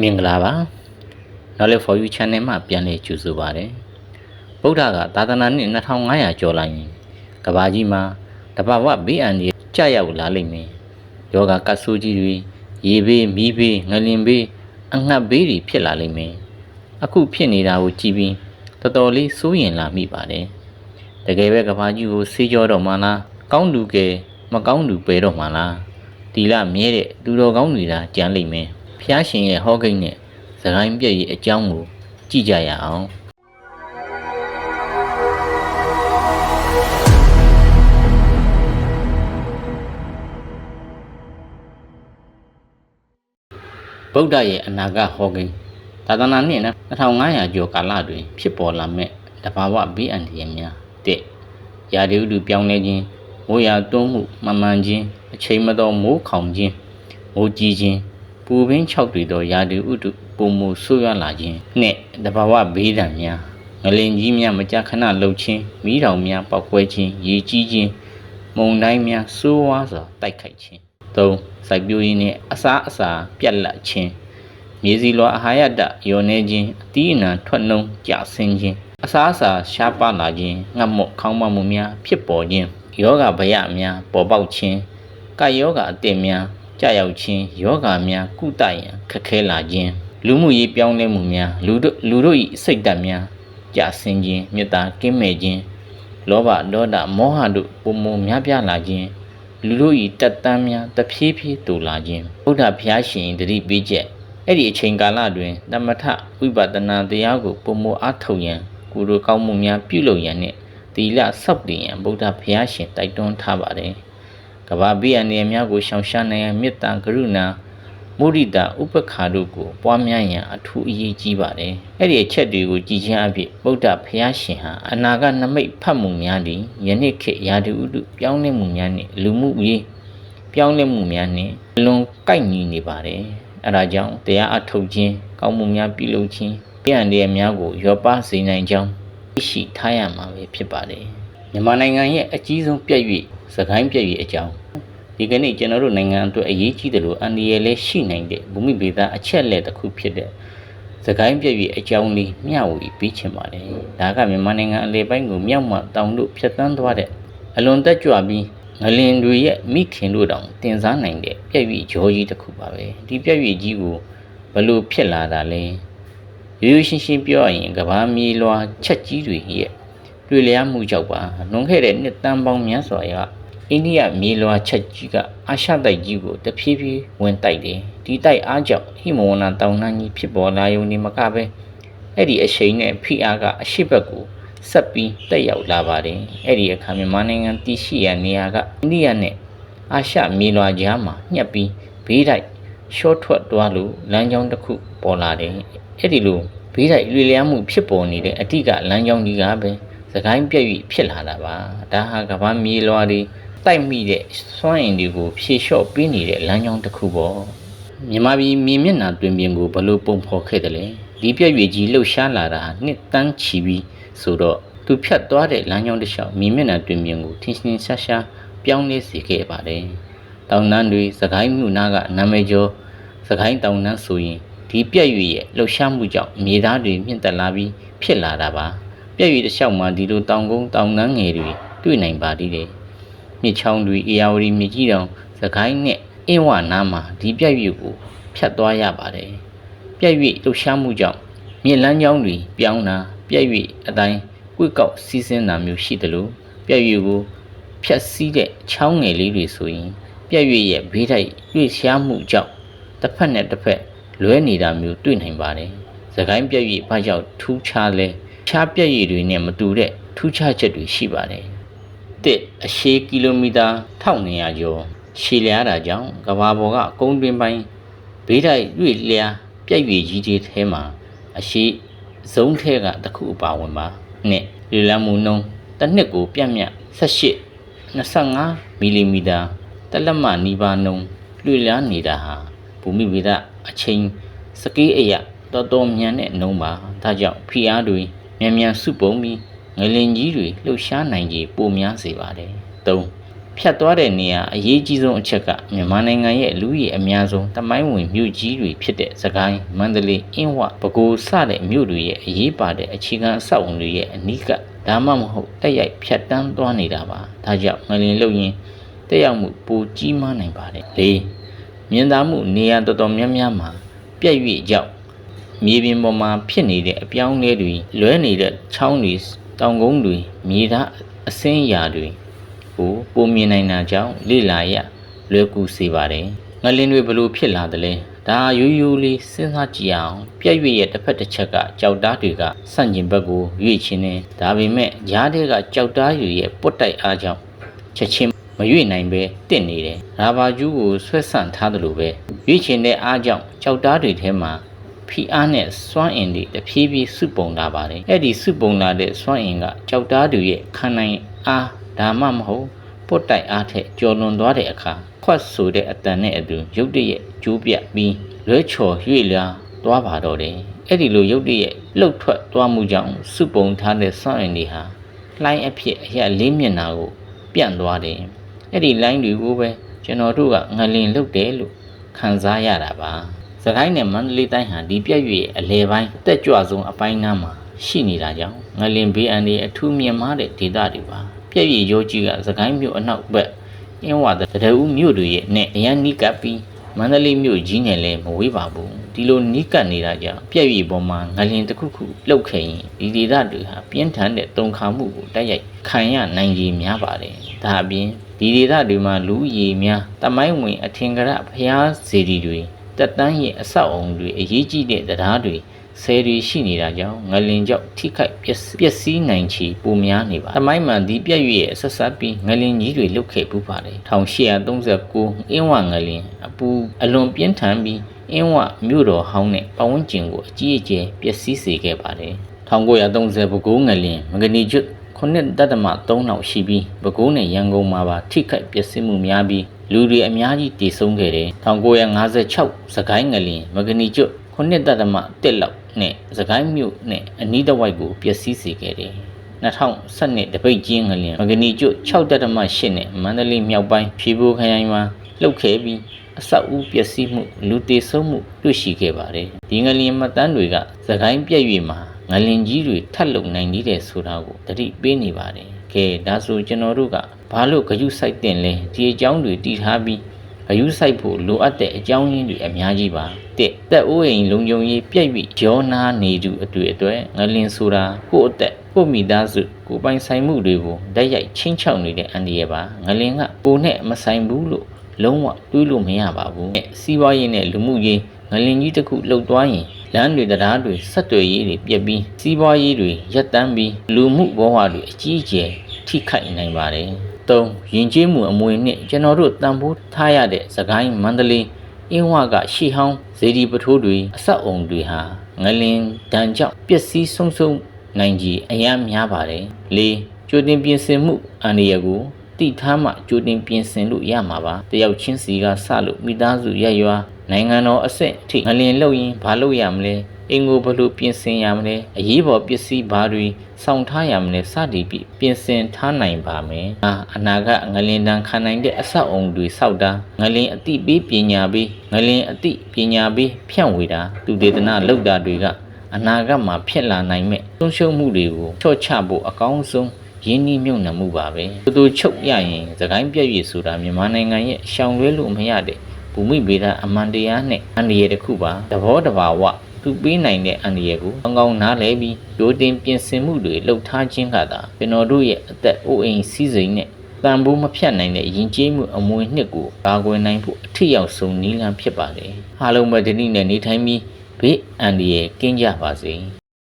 မင်္ဂလာပါ Knowledge for You Channel မှာပြန်လည်ကြိုဆိုပါရစေဗုဒ္ဓကသာသနာနှစ်2500ကျော်လာရင်ကဘာကြီးမှာတဘာဝဘေးအန္တရာယ်ကြာရောက်လာလိမ့်မယ်ယောဂကတ်ဆိုးကြီးတွေရေဘေးမီးဘေးငလင်ဘေးအငှက်ဘေးတွေဖြစ်လာလိမ့်မယ်အခုဖြစ်နေတာကိုကြည့်ပြီးတော်တော်လေးစိုးရင်လာမိပါတယ်တကယ်ပဲကဘာကြီးကိုဆေးကြောတော့မှလားကောင်းလူကဲမကောင်းလူပယ်တော့မှလားတီလာမြဲတဲ့သူတော်ကောင်းတွေသာကြံလိမ့်မယ် ဖျားရှင်ရဲ့ဟောကိန်းနဲ့စကိုင်းပြည့်ရဲ့အကြောင်းကိုကြည့်ကြရအောင်ဗုဒ္ဓရဲ့အနာဂတ်ဟောကိန်းသာသနာနှစ်2500ကျော်ကာလတွင်ဖြစ်ပေါ်လာမဲ့တဘာဝဘေးအန္တရာယ်များတဲ့ရာဒီဥတုပြောင်းလဲခြင်းမိုးရာတွန်းမှုမမှန်ခြင်းအချိန်မတော်မိုးခေါင်ခြင်းမိုးကြီးခြင်း ပူပင်းခြောက်တွေသောရာဒီဥတုပုံမှုဆိုးရွားလာခြင်းနှင့်တဘာဝဘေးဒဏ်များငလင်ကြီးများမကြာခဏလှုပ်ခြင်းမိတောင်များပောက်ကွဲခြင်းရေကြီးခြင်းမုန်တိုင်းများဆိုးဝါးစွာတိုက်ခိုက်ခြင်း၃စိုက်ပျိုးရေးနှင့်အစားအစာပြတ်လတ်ခြင်းမြေစီလွာအာဟာရတယောနေခြင်းအသီးအနှံထွက်နှုံကျဆင်းခြင်းအစားအစာရှားပါလာခြင်းငတ်မော့ခေါင်းမမှုများဖြစ်ပေါ်ခြင်းယောဂဗယများပေါ်ပေါက်ခြင်းကာယောဂအတင်များ ကြာရောက်ခြင်းယောဂများကုသရန်ခက်ခဲလာခြင်းလူမှုရေးပြောင်းလဲမှုများလူတို့လူတို့၏စိတ်ဓာတ်များကျဆင်းခြင်းမေတ္တာကင်းမဲ့ခြင်းလောဘဒေါသမောဟတို့ပုံမများပြားလာခြင်းလူတို့ဤတက်တမ်းများတဖြည်းဖြည်းတူလာခြင်းဘုရားဖျားရှင်တတိပေးချက်အဲ့ဒီအချိန်ကာလတွင်တမထဝိပဿနာတရားကိုပုံမအားထုတ်ရန်ကုသိုလ်ကောင်းမှုများပြုလုပ်ရန်နှင့်သီလဆောက်တည်ရန်ဘုရားဖျားရှင်တိုက်တွန်းထားပါတယ် ကဘာပိယနေများကိုရှောင်ရှားနိုင်ရန်မေတ္တာကရုဏာမုဒိတာဥပက္ခာတို့ကိုပွားများရန်အထူးအရေးကြီးပါတယ်အဲ့ဒီအချက်တွေကိုကြည်ချင်းအဖြစ်ဗုဒ္ဓဖျားရှင်ဟာအနာဂတ်နမိတ်ဖတ်မှုများသည်ယနေ့ခေတ်ရာထူးဥတုပြောင်းလဲမှုများနှင့်လူမှုရေးပြောင်းလဲမှုများနှင့်အလွန်ကိုက်ညီနေပါတယ်အဲဒါကြောင့်တရားအထုတ်ခြင်းကောင်းမှုများပြုလုပ်ခြင်းပြန်ရည်များကိုရောပါစေနိုင်ကြောင်းသိရှိထားရမှာပဲဖြစ်ပါတယ်မြန်မာနိုင်ငံရဲ့အကြီးဆုံးပြည့်၍ စကိုင်းပြည့်၍အကြောင်းဒီကနေ့ကျွန်တော်တို့နိုင်ငံအတွက်အရေးကြီးတယ်လို့အန်ဒီရဲလည်းရှိနိုင်တဲ့ဘူမိဗေဒအချက်လက်တစ်ခုဖြစ်တဲ့သခိုင်းပြည့်၍အကြောင်းလေးမျှဝေပြီးချင်ပါတယ်။ဒါကမြန်မာနိုင်ငံအလဲပိုင်းကိုမြောက်မှတောင်တို့ဖြတ်တန်းသွားတဲ့အလွန်တက်ကြွပြီးငလင်တွေရဲ့မိခင်တို့တောင်တင်စားနိုင်တဲ့ပြည့်၍ဂျောကြီးတစ်ခုပါပဲ။ဒီပြည့်၍ကြီးကိုဘလို့ဖြစ်လာတာလဲ။ရိုးရိုးရှင်းရှင်းပြောရရင်ကဘာမြေလွာချက်ကြီးတွေရဲ့ တွေ့လျားမှုကြောင့်ပါ။လွန်ခဲ့တဲ့နှစ်တန်းပေါင်းများစွာရာအိန္ဒိယမြေလွာချက်ကြီးကအာရှတိုက်ကြီးကိုတဖြည်းဖြည်းဝင်တိုက်တယ်ဒီတိုက်အားကြောင့်ဟိမဝန္တာတောင်နှမ်းကြီးဖြစ်ပေါ်လာယုံနေမကပဲအဲ့ဒီအချိန်နဲ့ဖိအားကအရှိတ်ဘက်ကိုဆက်ပြီးတက်ရောက်လာပါတယ်အဲ့ဒီအခါမြန်မာနိုင်ငံတည်ရှိရနေရာကအိန္ဒိယနဲ့အာရှမြေလွာကြားမှာညှက်ပြီးဘေးတိုက်ရှော့ထွက်သွားလို့လမ်းကြောင်းတစ်ခုပေါ်လာတယ်အဲ့ဒီလိုဘေးတိုက်လွေလျားမှုဖြစ်ပေါ်နေတဲ့အဓိကလမ်းကြောင်းကြီးကပဲ စကိုင်းပြည့်၍ဖြစ်လာတာပါဒါဟာကမ္ဘာမြေလွာတွေတိုက်မိတဲ့စွမ်းအင်တွေကိုဖြေလျှော့ပေးနေတဲ့လမ်းကြောင်းတစ်ခုပေါ့မြန်မာပြည်မြေမျက်နှာတွင်ပြင်ကိုဘလို့ပုံဖော်ခဲ့တယ်လဲဒီပြည့်ရွေကြီးလှုပ်ရှားလာတာနှစ်တန်းချီပြီးဆိုတော့သူဖြတ်သွားတဲ့လမ်းကြောင်းတစ်လျှောက်မြေမျက်နှာတွင်ပြင်ကိုထင်ရှင်ရှားရှားပြောင်းလဲစေခဲ့ပါတယ်တောင်တန်းတွေစကိုင်းမြို့နားကနာမည်ကျော်စကိုင်းတောင်တန်းဆိုရင်ဒီပြည့်ရွေရဲ့လှုပ်ရှားမှုကြောင့်မြေသားတွေမြင့်တက်လာပြီးဖြစ်လာတာပါ ပြည့်ရွေတစ်လျှောက်မှာဒီလိုတောင်ကုန်းတောင်တန်းငယ်တွေတွေ့နိုင်ပါသေးတယ်မြစ်ချောင်းတွေအေယာဝတီမြစ်ကြီးတောင်စကိုင်းနဲ့အင်းဝနားမှာဒီပြက်ရွေကိုဖြတ်သွားရပါတယ်။ပြက်ရွေလှုပ်ရှားမှုကြောင့်မြစ်လမ်းကြောင်းတွေပြောင်းတာပြက်ရွေအတိုင်းကွေ့ကောက်စီးဆင်းတာမျိုးရှိတယ်လို့ပြက်ရွေကိုဖြတ်စည်းတဲ့ချောင်းငယ်လေးတွေဆိုရင်ပြက်ရွေရဲ့ဘေးတိုက်ရွေ့ရှားမှုကြောင့်တစ်ဖက်နဲ့တစ်ဖက်လွဲနေတာမျိုးတွေ့နိုင်ပါတယ်။စကိုင်းပြက်ရွေဘာကြောင့်ထူးခြားလဲ ခြားပြက်ရွေတွေနဲ့မတူတဲ့ထူးခြားချက်တွေရှိပါတယ်။တစ်အရှည်ကီလိုမီတာ1200ကျော်ရှည်လျားတာကြောင့်ကဘာပေါ်ကကုန်းတွင်းပိုင်းဘေးတိုက်ရွေ့လျားပြက်ရွေကြီးတွေထဲမှာအရှည်ဇုံထဲကတစ်ခုအပါဝင်ပါနှစ်လေလံမှုနှုံးတစ်နှစ်ကိုပြတ်မြတ်18 25မီလီမီတာတလက်မနီးပါးနှုံးလွေလျားနေတာဟာဘူမိဗေဒအချိန်စကေးအရာတော်တော်မြန်တဲ့နှုံးပါဒါကြောင့်ဖိအားတွေ မြန်မြန်စုပုံပြီးငလင်ကြီးတွေလှုပ်ရှားနိုင်ကြီးပိုများစေပါတယ်။၃ဖြတ်သွားတဲ့နေရာအရေးကြီးဆုံးအချက်ကမြန်မာနိုင်ငံရဲ့လူကြီးအများဆုံးတမိုင်းဝင်မြို့ကြီးတွေဖြစ်တဲ့စကိုင်းမန္တလေးအင်းဝပဲခူးစတဲ့မြို့တွေရဲ့အရေးပါတဲ့အခြေခံအဆောက်အုံတွေရဲ့အနီးကပ်ဒါမှမဟုတ်တက်ရိုက်ဖြတ်တန်းသွားနေတာပါဒါကြောင့်ငလင်လုံရင်တက်ရောက်မှုပိုကြီးမားနိုင်ပါတယ်၄မြင်သာမှုနေရာတော်တော်များများမှာပြည့်၍ကြောက် မြေပြင်ပေါ်မှာဖြစ်နေတဲ့အပြောင်းအလဲတွေလွဲနေတဲ့ချောင်းတွေတောင်ကုန်းတွေမြေသားအစင်းအရာတွေကိုပုံမြင်နိုင်တာကြောင့်လေ့လာရလွယ်ကူစေပါတယ်ငလင်းတွေဘလို့ဖြစ်လာတယ်လဲဒါရိုးရိုးလေးစဉ်းစားကြည့်အောင်ပြည့်ရွရဲ့တစ်ဖက်တစ်ချက်ကကြောက်သားတွေကဆန့်ကျင်ဘက်ကိုရွေ့ချင်းနေဒါပေမဲ့ရားတဲ့ကကြောက်သားယူရဲ့ပွတ်တိုက်အားကြောင့်ချက်ချင်းမရွေ့နိုင်ပဲတင့်နေတယ်ရာဘာကျူးကိုဆွဲဆန့်ထားသလိုပဲရွေ့ချင်းတဲ့အားကြောင့်ကြောက်သားတွေထဲမှာ ဖီအားနဲ့စွမ်းအင်တွေတဖြည်းဖြည်းစုပုံလာပါတယ်အဲ့ဒီစုပုံလာတဲ့စွမ်းအင်ကကြောက်သားတွေရဲ့ခံနိုင်အားဒါမှမဟုတ်ပုတ်တိုက်အားထက်ကျော်လွန်သွားတဲ့အခါခွတ်ဆိုတဲ့အတန်နဲ့အတူရုတ်တရက်ကျိုးပြတ်ပြီးလွဲချော်ရွေ့လာသွားပါတော့တယ်အဲ့ဒီလိုရုတ်တရက်လှုပ်ထွက်သွားမှုကြောင့်စုပုံထားတဲ့စွန့်အင်တွေဟာလှိုင်းအဖြစ်အရာလေးမျက်နှာကိုပြန့်သွားတယ်အဲ့ဒီလိုင်းတွေကိုပဲကျွန်တော်တို့ကငလင်လုတ်တယ်လို့ခံစားရတာပါ စကိုင်းနဲ့မန္တလေးတိုင်းဟာဒီပြက်ရွေအလဲပိုင်းအသက်ကြွဆုံးအပိုင်းနားမှာရှိနေတာကြောင့်ငလင်ဘေးအန္တရာယ်အထူးမြင့်မားတဲ့ဒေသတွေပါပြက်ရွေရိုးကြီးကစကိုင်းမြို့အနောက်ဘက်အင်းဝတတရဦးမြို့တွေရဲ့နဲ့အရန်နီးကပ်ပြီးမန္တလေးမြို့ကြီးနဲ့လည်းမဝေးပါဘူးဒီလိုနီးကပ်နေတာကြောင့်ပြက်ရွေပေါ်မှာငလင်တစ်ခုခုလှုပ်ခဲ့ရင်ဒီဒေသတွေဟာပြင်းထန်တဲ့တုန်ခါမှုကိုတိုက်ရိုက်ခံရနိုင်ကြီးများပါတယ်ဒါအပြင်ဒီဒေသတွေမှာလူဦးရေများတမိုင်းဝင်အထင်ကရဖျားစေတီတွေ တက်တန်းရဲ့အဆောက်အုံတွေအရေးကြီးတဲ့တရားတွေဆယ်တွေရှိနေတာကြောင့်ငလင်ကြောင့်ထိခိုက်ပျက်ပျက်စီးနိုင်ချေပိုများနေပါတမိုင်းမှန်ဒီပြက်ရွေရဲ့ဆက်ဆက်ပြီးငလင်ကြီးတွေလုတ်ခဲ့ပူပါတယ်1839အင်းဝငလင်အပူအလွန်ပြင်းထန်ပြီးအင်းဝမြို့တော်ဟောင်းနဲ့ပတ်ဝန်းကျင်ကိုအကြီးအကျယ်ပျက်စီးစေခဲ့ပါတယ်1930ပဲခူးငလင်မဂနီကျွတ်ခုနှစ်တတမ3လောက်ရှိပြီးပဲခူးနဲ့ရန်ကုန်မှာပါထိခိုက်ပျက်စီးမှုများပြီး လူတွေအများကြီးတည်ဆုံခဲ့တယ်1956စကိုင်းငလင်မဂနီကျွတ်ခုနှစ်တတမ1လောက်နဲ့စကိုင်းမြို့နဲ့အနီးတစ်ဝိုက်ကိုပျက်စီးစေခဲ့တယ်2012တပိတ်ကျင်းငလျင်မဂနီကျွတ်6တက်တမ8နဲ့မန္တလေးမြောက်ပိုင်းဖြေဘိုးခရိုင်မှာလှုပ်ခဲ့ပြီးအဆောက်အဦပျက်စီးမှုလူတေဆုံးမှုတွေ့ရှိခဲ့ပါတယ်ဒီငလျင်မှတ်တမ်းတွေကသခိုင်းပြက်၍မှာငလျင်ကြီးတွေထပ်လုံနိုင်နေတယ်ဆိုတာကိုတတိပေးနေပါတယ်ကဲဒါဆိုကျွန်တော်တို့က ဘာလို့ဂယုစိုက်တင်လဲဒီအကြောင်းတွေတည်ထားပြီးဂယုစိုက်ဖို့လိုအပ်တဲ့အကြောင်းရင်းတွေအများကြီးပါတစ်တက်အိုးအိမ်လုံခြုံရေးပြက်၍ကြောနာနေသူအတွေ့အတွေ့ငလျင်ဆိုတာကိုယ့်အသက်ကိုယ့်မိသားစုကိုယ်ပိုင်ဆိုင်မှုတွေကိုတိုက်ရိုက်ချင်းချောက်နေတဲ့အန်ဒီရဲ့ပါငလင်ကကိုယ်နဲ့မဆိုင်ဘူးလို့လုံးဝတွေးလို့မရပါဘူးစီးပွားရေးနဲ့လူမှုရေးငလင်ကြီးတစ်ခုလှုပ်သွားရင်လမ်းတွေတရားတွေဆက်သွယ်ရေးတွေပြက်ပြီးစီးပွားရေးတွေရပ်တန့်ပြီးလူမှုဘဝတွေအကြီးအကျယ်ထိခိုက်နိုင်ပါတယ် ၃ယဉ်ကျေးမှုအမွေနဲ့ကျွန်တော်တို့တန်ဖိုးထားရတဲ့စကိုင်းမန္တလေးအင်းဝကရှီဟောင်းဇေဒီပထိုးတွေအဆက်အုံတွေဟာငလင်ဒဏ်ကြောင့်ပျက်စီးဆုံးရှုံးနိုင်ကြီးအများများပါတယ်၄ကြိုတင်ပြင်ဆင်မှုအန္တရာယ်ကို တိထားမှကြိုတင်ပြင်ဆင်လို့ရမှာပါတယောက်ချင်းစီကစလို့မိသားစုရရွာနိုင်ငံတော်အဆင့်အထိငလင်လှုပ်ရင်ဘာလုပ်ရမလဲအင်ကိုဘလို့ပြင်ဆင်ရမလဲအရေးပေါ်ပစ္စည်းဘာတွေစောင့်ထားရမလဲစသည်ဖြင့်ပြင်ဆင်ထားနိုင်ပါမယ်အာအနာကငလင်တန်းခံနိုင်တဲ့အဆောက်အုံတွေစောက်တာငလင်အတိပေးပညာပေးငလင်အတိပညာပေးဖြန့်ဝေတာသူဒေသနာလောက်တာတွေကအနာဂတ်မှာဖြစ်လာနိုင်မဲ့ဆုံးရှုံးမှုတွေကိုချော့ချဖို့အကောင်းဆုံး ရင်းနှီးမြှုပ်နှံမှုပါပဲသူတို့ချုပ်ရရင်သခိုင်းပြည့်ရည်ဆိုတာမြန်မာနိုင်ငံရဲ့ရှောင်လွဲလို့မရတဲ့ဘူမိဗေဒအမှန်တရားနဲ့အန္တရာယ်တစ်ခုပါသဘောတဘာဝသူပေးနိုင်တဲ့အန္တရာယ်ကိုကောင်းကောင်းနားလည်ပြီးဒိုတင်ပြင်ဆင်မှုတွေလှုပ်ထားခြင်းကသာကျွန်တော်တို့ရဲ့အသက်အိုးအိမ်စီးစိမ်နဲ့တန်ဖိုးမဖြတ်နိုင်တဲ့ယဉ်ကျေးမှုအမွေနှစ်ကိုကာကွယ်နိုင်ဖို့အထစ်ရောက်ဆုံးနည်းလမ်းဖြစ်ပါတယ်အားလုံးပဲဒီနေ့နဲ့နေထိုင်ပြီးဘေးအန္တရာယ်ကင်းကြပါစေ